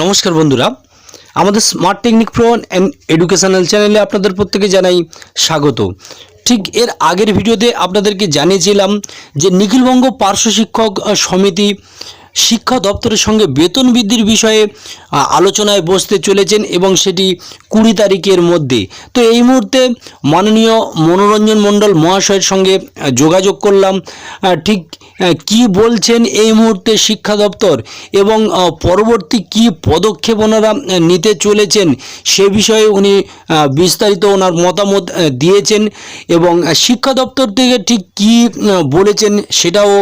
নমস্কার বন্ধুরা, আমাদের smart technique pro and educational চ্যানেলে আপনাদের প্রত্যেকে জানাই স্বাগত। ঠিক এর আগের ভিডিওতে আপনাদেরকে জানিয়েছিলাম যে নিখিলবঙ্গ পার্শ্ব শিক্ষক সমিতি শিক্ষা দপ্তরের সঙ্গে বেতন বৃদ্ধির বিষয়ে আলোচনায় বসতে চলেছেন এবং সেটি কুড়ি তারিখের মধ্যে। তো এই মুহূর্তে মাননীয় মনোরঞ্জন মণ্ডল মহাশয়ের সঙ্গে যোগাযোগ করলাম। ঠিক কি বলছেন এই মুহূর্তে শিক্ষা দপ্তর? এবং পরবর্তী কি পদক্ষেপ ওনারা নিতে চলেছেন? সে বিষয়ে উনি বিস্তারিত ওনার মতামত দিয়েছেন। এবং শিক্ষা দপ্তর থেকে ঠিক কি বলেছেন সেটাও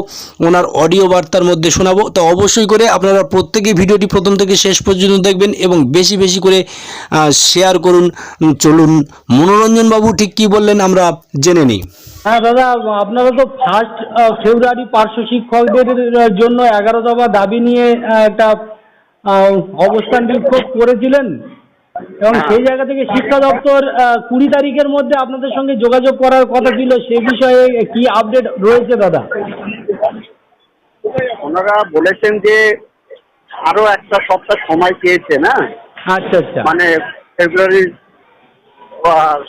ওনার অডিও বার্তার মধ্যে শোনাবো। তো অবশ্যই করে আপনারা প্রত্যেকে ভিডিওটি প্রথম থেকে শেষ পর্যন্ত দেখবেন এবং বেশি বেশি করে শেয়ার করুন। চলুন। মনোরঞ্জন বাবু ঠিক কি বললেন আমরা জেনে নিই। হ্যাঁ দাদা, আপনারা তো ফার্স্ট ফেব্রুয়ারি পার্শ্ব শিক্ষকদের জন্য এগারো দফা দাবি নিয়ে একটা অবস্থান বিক্ষোভ করেছিলেন। এবং সেই জায়গা থেকে শিক্ষা দপ্তর কুড়ি তারিখের মধ্যে আপনাদের সঙ্গে যোগাযোগ করার কথা ছিল সে বিষয়ে কি আপডেট রয়েছে দাদা? ওনারা বলেছেন যে আরও একটা সপ্তাহ সময় চেয়েছে না? আচ্ছা আচ্ছা। মানে ফেব্রুয়ারির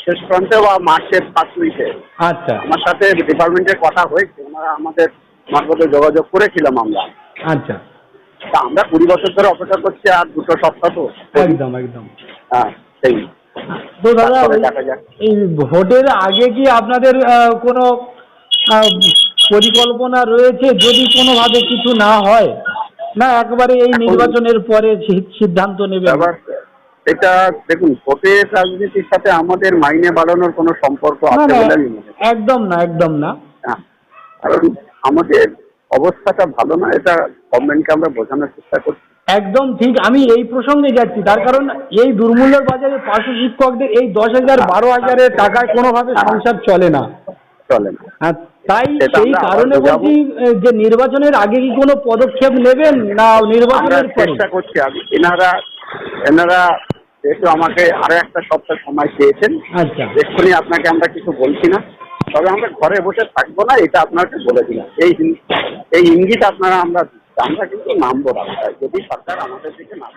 শেষ প্রান্তে বা মার্চের পাঁচ উইকে আচ্ছা। আমার সাথে ডিপার্টমেন্টের কথা হয়েছে ওনারা আমাদের মারফতে যোগাযোগ করেছিলাম আমরা। আচ্ছা। তা আমরা কুড়ি বছর ধরে অপেক্ষা করছি আর দুটো সপ্তাহ তো। একদম একদম। হ্যাঁ সেই। তো দাদা এই ভোটের আগে কি আপনাদের কোনো পরিকল্পনা রয়েছে যদি কোনোভাবে কিছু না হয়? না একবারে এই নির্বাচনের পরে সিদ্ধান্ত নেবে আবার এটা দেখুন ভোটের রাজনীতির সাথে আমাদের মাইনে বাড়ানোর কোনো সম্পর্ক আছে বলে। একদম না একদম না। হ্যাঁ, কারণ আমাদের অবস্থাটা ভালো না এটা গভর্নমেন্টকে আমরা বোঝানোর চেষ্টা করছি। একদম ঠিক আমি এই প্রসঙ্গে যাচ্ছি তার কারণ এই দুর্মূল্যের বাজারে পার্শ্ব শিক্ষকদের এই দশ হাজার বারো হাজারের টাকায় কোনোভাবে সংসার চলে না। চলে না। আর তাই সেই কারণে বলছি যে নির্বাচনের আগে কি কোনো পদক্ষেপ নেবেন না নির্বাচনের চেষ্টা করছি আমি এনারা এনারা যেহেতু আমাকে আরও একটা সপ্তাহ সময় চেয়েছেন আচ্ছা। এক্ষুনি আপনাকে আমরা কিছু বলছি না। তবে আমরা ঘরে বসে থাকব না, এটা আপনাকে বলে দিলাম। এই এই ইঙ্গিত আপনারা আমরা আমরা কিন্তু নামবো রাস্তায় যদি সরকার আমাদের দিকে না